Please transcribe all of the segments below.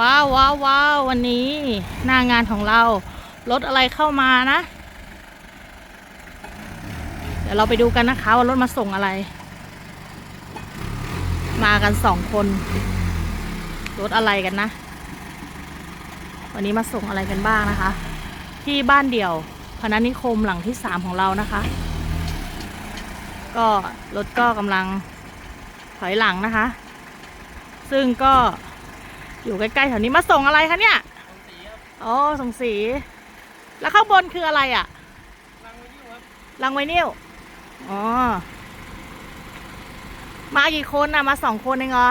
ว้าวว้าวว้าววันนี้หน้างานของเรารถอะไรเข้ามานะ เดี๋ยวเราไปดูกันนะคะว่ารถมาส่งอะไร มากันสองคนรถอะไรกันนะ วันนี้มาส่งอะไรกันบ้างนะคะ ที่บ้านเดี่ยวพนัสนิคมหลังที่สามของเรานะคะ ก็รถก็กำลังถอยหลังนะคะ ซึ่งก็ อยู่ใกล้ๆแถวนี้มาส่งอะไรคะเนี่ยอ๋อส่งสี แล้วข้างบนคืออะไรอะลังไวนิวอ๋อ มากี่คนนะมาสองคนเองเหรอ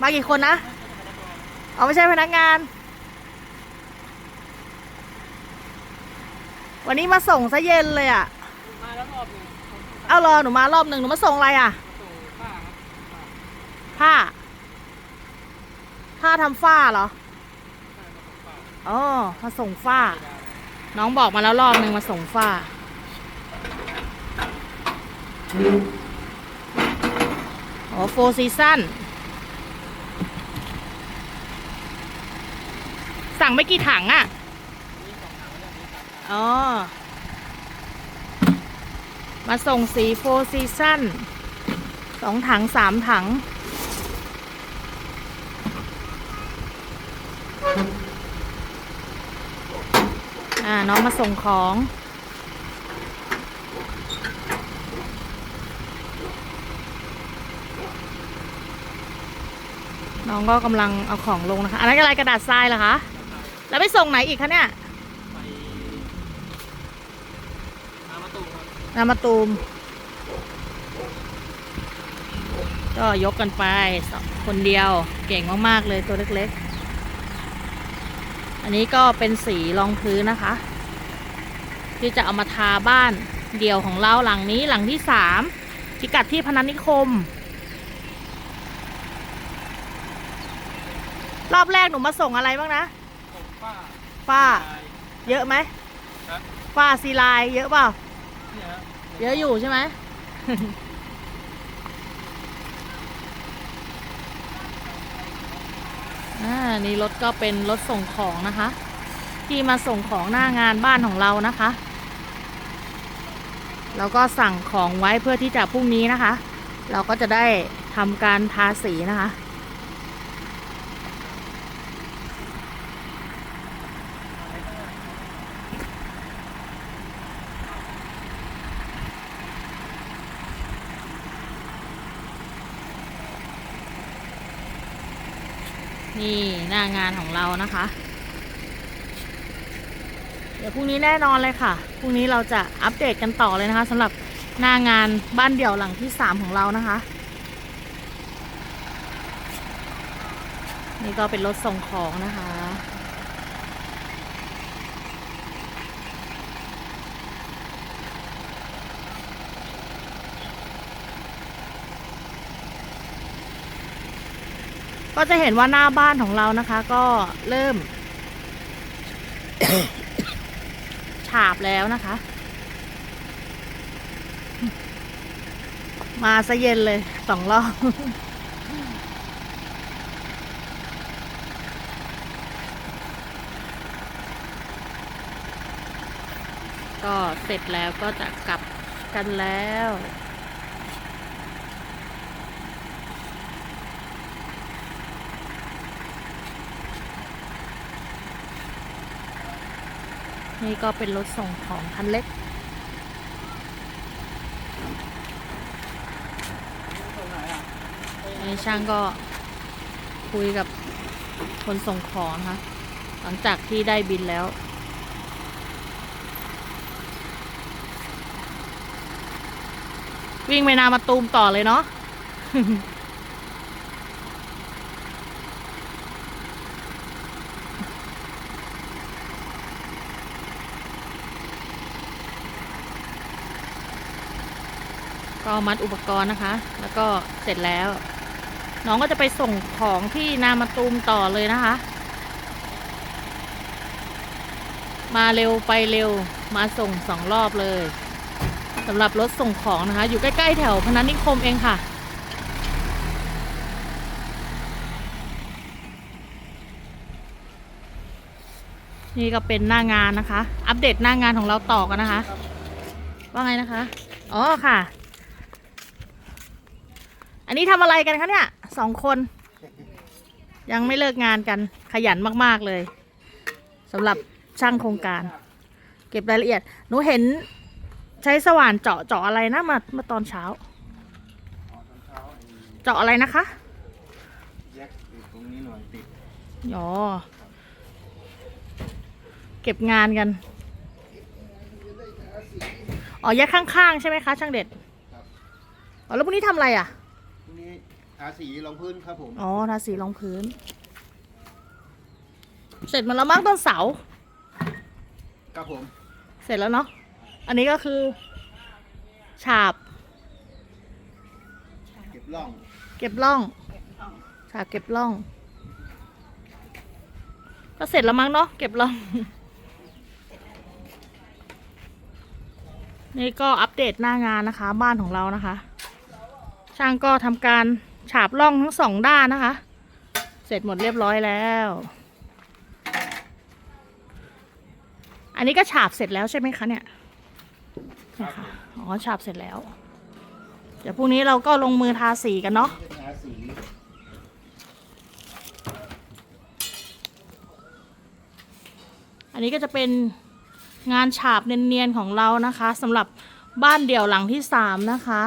มากี่คนนะเอาไม่ใช่พนักงาน วันนี้มาส่งซะเย็นเลยอะมาแล้วรอบหนึ่งผมเอารอหนูมารอบหนึ่งหนูมาส่งอะไรอะส่งป้าครับผ้าผ้า ทำฝ้าเหรออ๋อมาส่งฝ้า น้องบอกมาแล้วรอบหนึ่งมาส่งฝ้า อ๋อโฟซีซั่นสั่งไม่กี่ถังอะ่ะอ๋อ มาส่งสีโฟซีซั่นสองถังสามถัง อ่าน้องมาส่งของ น้องก็กำลังเอาของลงนะคะ อันนั้นอะไรกระดาษทรายเหรอคะ แล้วไปส่งไหนอีกคะเนี่ยไปมามาตูมนามาตูม ก็ยกกันไปคนเดียวเก่งมาก ๆ เลยตัวเล็ก ๆ อันนี้ก็เป็นสีรองพื้นนะคะ ที่จะเอามาทาบ้านเดี่ยวของเราหลังนี้หลังที่สามพิกัดที่พนัสนิคม รอบแรกหนูมาส่งอะไรบ้างนะส่งป้าฝ้าลายเยอะไหมครับฝ้าซีลายเยอะเปล่าเนี่ยครับเยอะอยู่ใช่ไหม อ่านี่รถก็เป็นรถส่งของนะคะ ที่มาส่งของหน้างานบ้านของเรานะคะ แล้วก็สั่งของไว้เพื่อที่จะพรุ่งนี้นะคะ เราก็จะได้ทำการทาสีนะคะ นี่หน้างานของเรานะคะ เดี๋ยวพรุ่งนี้แน่นอนเลยค่ะ พรุ่งนี้เราจะอัปเดตกันต่อเลยนะคะสำหรับหน้างานบ้านเดี่ยวหลังที่สามของเรานะคะ นี่ก็เป็นรถส่งของนะคะ ก็จะเห็นว่าหน้าบ้านของเรานะคะ ก็เริ่ม ฉาบแล้วนะคะ มาซะเย็นเลยสองรอบก็เสร็จแล้วก็จะกลับกันแล้ว นี่ก็เป็นรถส่งของคันเล็กนี่ช่างก็คุยกับคนส่งของนะคะหลังจากที่ได้บินแล้ว วิ่งไปนามาตูมต่อเลยเนาะ ก็มัดอุปกรณ์นะคะ แล้วก็เสร็จแล้ว น้องก็จะไปส่งของที่นามาตูมต่อเลยนะคะ มาเร็วไปเร็วมาส่งสองรอบเลยสำหรับรถส่งของนะคะ อยู่ใกล้ ๆ แถวพนัสนิคมเองค่ะนี่ก็เป็นหน้างานนะคะ อัปเดตหน้างานของเราต่อกันนะคะ ว่าไงนะคะ อ๋อค่ะ นนี้ทำอะไรกันคะเนี่ยสองคน ยังไม่เลิกงานกันขยันมากๆเลยสำหรับช่างโครงการ เก็บรายละเอียด หนูเห็นใช้สว่านเจาะเจาะอะไรนะมามาตอนเช้า เจาะอะไรนะคะแยกติดตรงนี้หน่อยติดอ๋อเก็บงานกัน อ๋อแยกข้างๆ ใช่ไหมคะ ช่างเด็ด อ๋อแล้วพวกนี้ทำอะไรอะาสีรองพื้นครับผม อ๋อทาสีรองพื้น เสร็จหมาแล้วมั้งต้นเสา ครับผม เสร็จแล้วเนาะ อันนี้ก็คือ ฉาบ เก็บร่อง เก็บร่อง ฉาบเก็บร่อง ก็เสร็จแล้วมั้งเนาะ เก็บร่อง นี่ก็อัปเดตหน้างานนะคะ บ้านของเรานะคะ ช่างก็ทำการ ฉาบร่องทั้งสองด้านนะคะ เสร็จหมดเรียบร้อยแล้ว อันนี้ก็ฉาบเสร็จแล้วใช่ไหมคะเนี่ยนี่ค่ะอ๋อฉาบเสร็จแล้ว เดี๋ยวพรุ่งนี้เราก็ลงมือทาสีกันเนาะอันนี้ก็จะเป็นงานฉาบเนียนๆของเรานะคะสำหรับบ้านเดี่ยวหลังที่สามนะคะ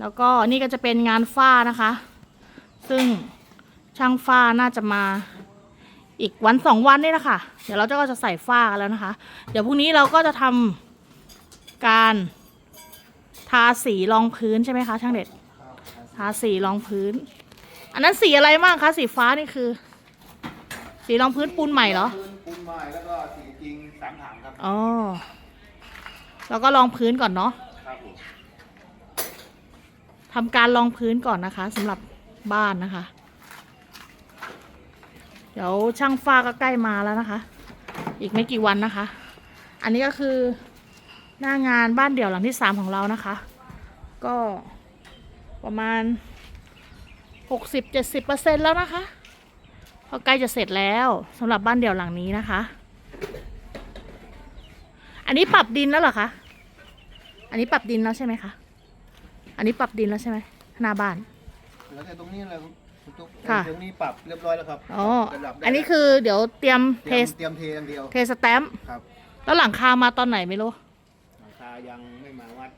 แล้วก็นี่ก็จะเป็นงานฝ้านะคะ ซึ่งช่างฝ้าน่าจะมาอีกวันสองวันนี่แหละค่ะ เดี๋ยวเราก็จะใส่ฝ้ากันแล้วนะคะ เดี๋ยวพรุ่งนี้เราก็จะทำการทาสีรองพื้นใช่ไหมคะช่างเด็ดครับทาสีทาสีรองพื้น อันนั้นสีอะไรบ้างคะสีฟ้านี่คือ สีรองพื้นปูนใหม่เหรอ พื้นปูนไม้แล้วก็สีจริงสามถังครับ อ๋อ แล้วก็ลองพื้นก่อนเนาะครับผม ทำการลองพื้นก่อนนะคะสำหรับบ้านนะคะ เดี๋ยวช่างฟ้าก็ใกล้มาแล้วนะคะ อีกไม่กี่วันนะคะ อันนี้ก็คือหน้างานบ้านเดี่ยวหลังที่สามของเรานะคะ ก็ประมาณหกสิบเจ็ดสิบเปอร์เซ็นแล้วนะคะก็ใกล้จะเสร็จแล้วสำหรับบ้านเดี่ยวหลังนี้นะคะ อันนี้ปรับดินแล้วเหรอคะ อันนี้ปรับดินแล้วใช่ไหมคะ อันนี้ปรับดินแล้วใช่ไหมหน้าบ้านเหลือแต่ตรงนี้แหละคุณตุ๊กค่ะ ตรงนี้ปรับเรียบร้อยแล้วครับอ๋อ ระดับได้อันนี้คือเดี๋ยวเตรียมเตเทรียมสเตรียมเทอย่างเดียวเทสแตมป์ครับแล้วหลังคามาตอนไหนไม่รู้ หลังคายังไม่มาวัด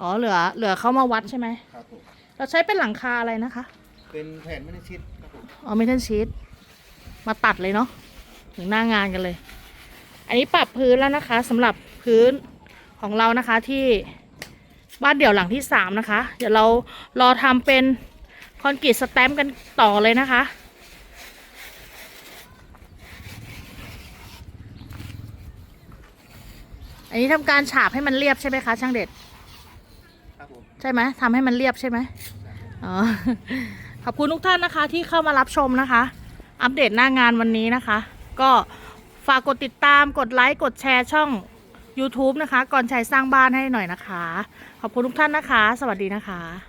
อ๋อ เหลือ เหลือเขามาวัดใช่ไหม ครับผมเราใช้เป็นหลังคาอะไรนะคะ เป็นแผ่นไม่ได้ชิดครับผมอ๋อเมทัลชีตมาตัดเลยเนาะถึงหน้างานกันเลย อันนี้ปรับพื้นแล้วนะคะสำหรับพื้นของเรานะคะที่ บ้านเดี่ยวหลังที่สามนะคะ เดี๋ยวเรารอทำเป็นคอนกรีตสแตมป์กันต่อเลยนะคะอันนี้ทำการฉาบให้มันเรียบใช่ไหมคะ ช่างเด็ดครับผมใช่ไหมทำให้มันเรียบใช่ไหมอ๋อขอบคุณทุกท่านนะคะ ที่เข้ามารับชมนะคะ อัปเดตหน้างานวันนี้นะคะ ก็ฝากกดติดตามกดไลค์กดแชร์ช่อง YouTube นะคะ ก่อนชัยสร้างบ้านให้หน่อยนะคะ ขอบคุณทุกท่านนะคะ สวัสดีนะคะ